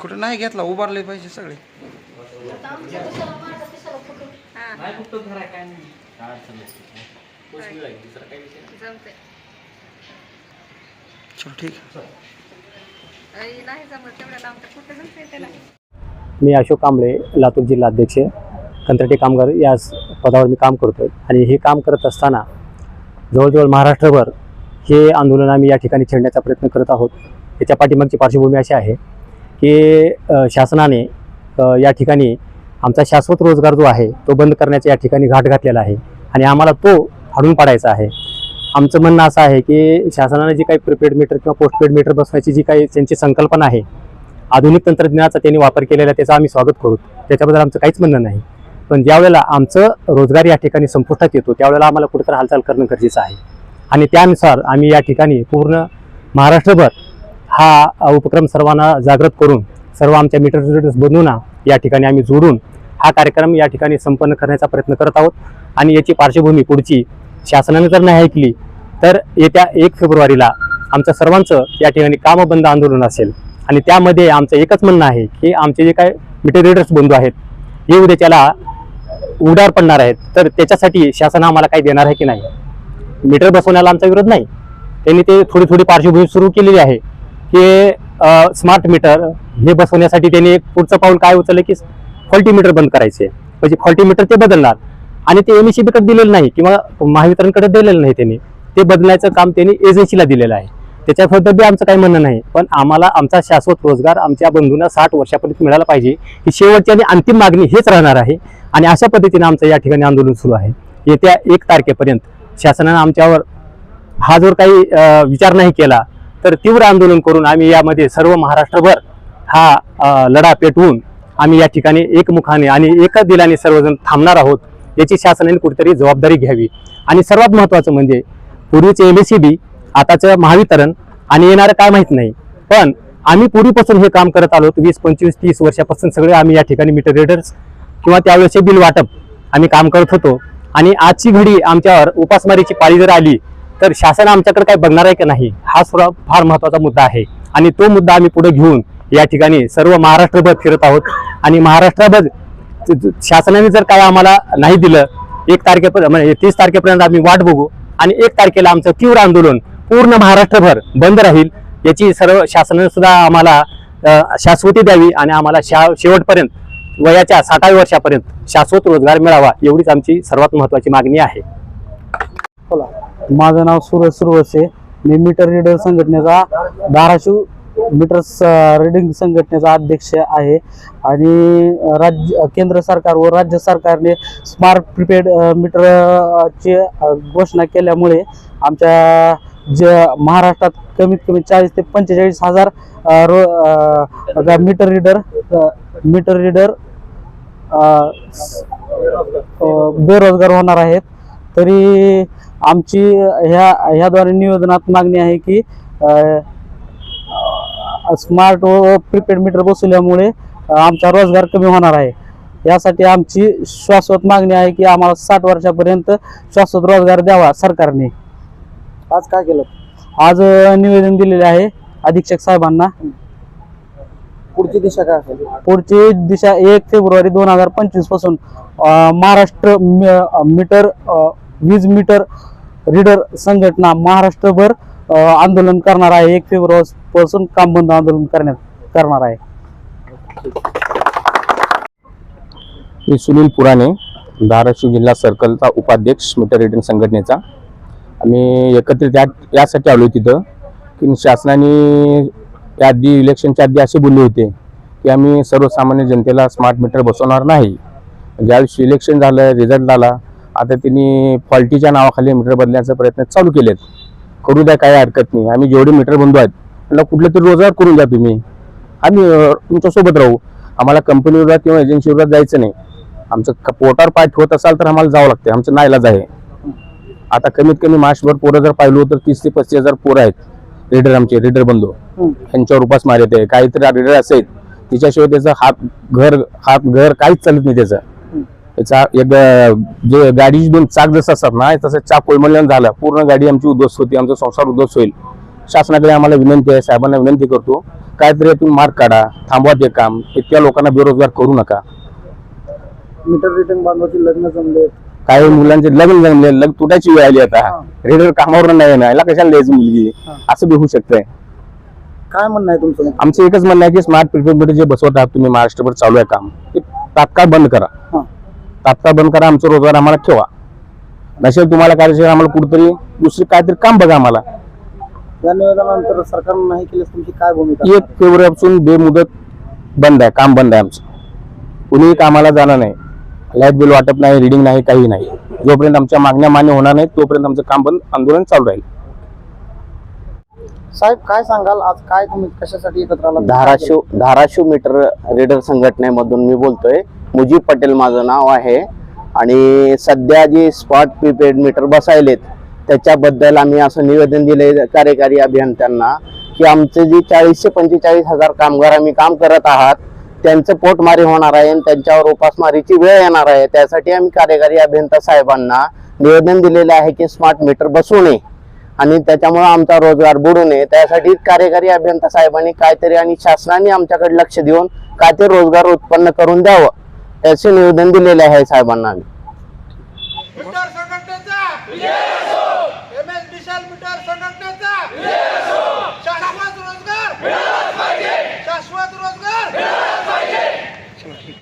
कुठं नाही घेतला उभारले पाहिजे सगळे. मी अशोक कांबळे लातूर जिल्हा अध्यक्ष कंत्राटी कामगार या पदावर मी काम करतो आणि हे काम करत असताना जवळजवळ महाराष्ट्रभर हे आंदोलन आम्ही या ठिकाणी छेडण्याचा प्रयत्न करत आहोत. त्याच्या पाठीमागची पार्श्वभूमी अशी आहे की शासनाने या ठिकाणी आमचा शाश्वत रोजगार जो आहे तो बंद करण्याचा या ठिकाणी घाट घातलेला आहे आणि आम्हाला तो फाडून पाडायचा आहे. आमचं म्हणणं असं आहे की शासनाने जी काही प्रिपेड मीटर किंवा पोस्टपेड मीटर बसवायची जी काही त्यांची संकल्पना आहे आधुनिक तंत्रज्ञानाचा त्यांनी वापर केलेला त्याचा आम्ही स्वागत करू. त्याच्याबद्दल आमचं काहीच म्हणणं नाही. पण ज्यावेळेला आमचं रोजगार या ठिकाणी संपुष्टात येतो त्यावेळेला आम्हाला कुठेतरी हालचाल करणं गरजेचं आहे. आणि त्यानुसार आम्ही या ठिकाणी पूर्ण महाराष्ट्रभर हा उपक्रम सर्वांना जागृत करून सर्व आमच्या मीटर रिडर्स बनवून या ठिकाणी आम्ही जोडून हा कार्यक्रम या ठिकाणी संपन्न करण्याचा प्रयत्न करत आहोत. आणि याची पार्श्वभूमी पुढची शासनाने जर नाही ऐकली तर येत्या एक फेब्रुवारीला आमचं सर्वांचं या ठिकाणी कामबंद आंदोलन असेल. आणि त्यामध्ये आमचं एकच म्हणणं आहे की आमचे जे काय मीटर रीडर्स बंधू आहेत हे उद्या त्याला उडार पडणार आहेत. तर त्याच्यासाठी शासन आम्हाला काही देणार आहे की नाही? मीटर बसवण्याला आमचा विरोध नाही. त्यांनी ते थोडी थोडी पार्श्वभूमी सुरू केलेली आहे. की स्मार्ट मीटर हे बसवण्यासाठी त्यांनी पुढचं पाऊल काय उचललं की फॉल्टी मीटर बंद करायचे. म्हणजे फॉल्टी मीटर ते बदलणार. आणि ते एमकडे दिलेलं नाही किंवा महावितरणकडे दिलेलं नाही त्यांनी. ते बदलायचं काम त्यांनी एजन्सीला दिलेलं आहे. त्याच्याबद्दल बी आमचं काही म्हणणं नाही. पण आम्हाला आमचा शाश्वत रोजगार आमच्या बंधूंना साठ वर्षापर्यंत मिळाला पाहिजे. ही शेवटची आणि अंतिम मागणी हेच राहणार आहे. आणि अशा पद्धतीने आमचं या ठिकाणी आंदोलन सुरू आहे. येत्या एक तारखेपर्यंत शासनानं आमच्यावर हा जर काही विचार नाही केला तर तीव्र आंदोलन करून आम्ही यामध्ये सर्व महाराष्ट्रभर हा लढा पेटवून आम्ही या ठिकाणी एकमुखाने आणि एका दिलाने सर्वजण थांबणार आहोत याची शासनाने कुठेतरी जबाबदारी घ्यावी. आणि सर्वात महत्त्वाचं म्हणजे पूर्वीचे एम एस सी बी आताचं महावितरण आणि येणारं काय माहीत नाही. पण आम्ही पूर्वीपासून हे काम करत आलो वीस पंचवीस तीस वर्षापासून सगळे आम्ही या ठिकाणी मीटर रीडर्स किंवा त्यावेळेचे बिल वाटप आम्ही काम करत होतो. आणि आजची घडी आमच्यावर उपासमारीची पाळी जर आली तर शासन आमच्याकडे काय बघणार आहे का नाही? हा सुद्धा फार महत्त्वाचा मुद्दा आहे. आणि तो मुद्दा आम्ही पुढे घेऊन या ठिकाणी सर्व महाराष्ट्रभर फिरत आहोत. आणि महाराष्ट्राभर शासनाने जर काय आम्हाला नाही दिलं एक तारखेपर्यंत म्हणजे तीस तारखेपर्यंत आम्ही वाट बघू. आणि एक तारखेला आमचं तीव्र आंदोलन पूर्ण महाराष्ट्रभर बंद राहील याची सर्व शासनाने सुद्धा आम्हाला शाश्वती द्यावी आणि आम्हाला शा शेवटपर्यंत वयाच्या साठाव्या वर्षापर्यंत शाश्वत रोजगार मिळावा एवढीच आमची सर्वात महत्वाची मागणी आहे. माझं नाव सूरज सुरवसे. मी मीटर रीडर संघटनेचा धाराशिव मीटर स- रीडिंग संघटनेचा अध्यक्ष आहे. आणि राज्य केंद्र सरकार व राज्य सरकारने स्मार्ट प्रिपेड मीटरची घोषणा केल्यामुळे आमच्या ज महाराष्ट्रात कमीत कमी चाळीस ते पंचेचाळीस हजार रो मीटर रीडर मीटर रीडर बेरोजगार होणार आहेत. तरी आमची ह्या ह्याद्वारे निवेदनात मागणी आहे की स्मार्ट व प्रीपेड मीटर बसवल्यामुळे आमचा रोजगार कमी होणार आहे. यासाठी आमची शाश्वत मागणी आहे की आम्हाला साठ वर्षापर्यंत शाश्वत रोजगार द्यावा सरकारने. आज काय केलं? आज निवेदन दिलेले आहे अधीक्षक साहेबांना. पुढची दिशा काय असेल? पुढची दिशा एक फेब्रुवारी दोन हजार पंचवीसपासून महाराष्ट्र मीटर वीज मीटर रीडर संघटना महाराष्ट्रभर आंदोलन करणार आहे. एक फेब्रुवारी पासून काम बंद आंदोलन करण्यात करणार आहे. मी सुनील पुराणे धाराशिव जिल्हा सर्कलचा उपाध्यक्ष मीटर रिटर्न संघटनेचा. आम्ही एकत्रित या यासाठी आलो तिथं की शासनाने या आधी इलेक्शनच्या आधी असे बोलले होते की आम्ही सर्वसामान्य जनतेला स्मार्ट मीटर बसवणार नाही. ज्यावेळेस इलेक्शन झालं रिझल्ट आला आता त्यांनी फॉल्टीच्या नावाखाली मीटर बदलण्याचा प्रयत्न चालू केलेत. करू द्या काही हरकत नाही. आम्ही जेवढे मीटर बंधू आहेत त्यांना कुठले तरी रोजगार करून द्या तुम्ही. आम्ही तुमच्यासोबत राहू. आम्हाला कंपनीवर किंवा एजन्सीवर जायचं नाही. आमचं पोटावर पाय ठेवत असाल तर आम्हाला जावं लागते आमचं नाईलाज आहे. आता कमीत कमी मासभर पोरं जर पाहिलो तर तीस ते पस्तीस हजार पोरं आहेत. रीडर आमचे रीडर बंधू. यांच्यावर उपास मारत आहे. काहीतरी रीडर असेल तिच्याशिवाय त्याचं हात घर हात घर काहीच चालत नाही त्याचं. एक जे गाडीची दोन चाक जसं असतात ना तसं चाक कोलमल्यानं झालं. पूर्ण गाडी आमची उद्ध्वस्त होती आमचा संसार उद्ध्वस्त होईल. शासनाकडे आम्हाला विनंती आहे साहेबांना विनंती करतो काहीतरी यातून मार्ग काढा थांबवा ते काम इतक्या लोकांना बेरोजगार करू नका. मीटर रिटर्न बांधवाची लग्न जमले. काही मुलांचे लग्न जमले लग्न तुटायची वेळ आली आता. रेडर कामावर नाही येणार याला कशाला द्यायचं मुलगी? असं बी होऊ शकतंय. काय म्हणणं आहे तुमचं? आमचं एकच म्हणणं आहे की स्मार्ट प्रिपेड मीटर जे बसवत आहात तुम्ही महाराष्ट्रभर चालू आहे काम ते तात्काळ बंद करा. तात्काळ बंद करा आमचं रोजगार आम्हाला ठेवा. नसेल तुम्हाला आहे, आम्हाला कुठेतरी दुसरं काहीतरी काम बघा आम्हाला. या निवेदनानंतर सरकारनं नाही केल्यास तुमची काय भूमिका? एक फेब्रुवारीपासून बेमुदत बंद आहे काम बंद आहे आमचं. कुणीही कामाला जाणार नाही. लाइट बिल वाटप नाही रिडिंग नाही काही नाही. जोपर्यंत आमच्या मागण्या मान्य होणार नाही तोपर्यंत आमचं काम बंद आंदोलन चालू राहील. साहेब काय सांगाल? आज काय तुम्ही कशासाठी एकत्र आला धाराशिव धाराशिव मीटर रीडर संघटनेमधून मी बोलतोय. मुजीब पटेल माझं नाव आहे. आणि सध्या जे स्पॉट प्रीपेड मीटर बसायलेत त्याच्याबद्दल आम्ही असं निवेदन दिले कार्यकारी अभियंत्यांना की आमचे जे चाळीसशे पंचेचाळीस हजार कामगार आम्ही काम करत आहात त्यांचं पोटमारी होणार आहे आणि त्यांच्यावर उपासमारीची वेळ येणार आहे. त्यासाठी आम्ही कार्यकारी अभियंता साहेबांना निवेदन दिलेले आहे की स्मार्ट मीटर बसू नये आणि त्याच्यामुळे आमचा रोजगार बुडू नये. त्यासाठी कार्यकारी अभियंता साहेबांनी काहीतरी आणि शासनाने आमच्याकडे लक्ष देऊन काहीतरी रोजगार उत्पन्न करून द्यावं. याचे निवेदन दिलेले आहे साहेबांना आम्ही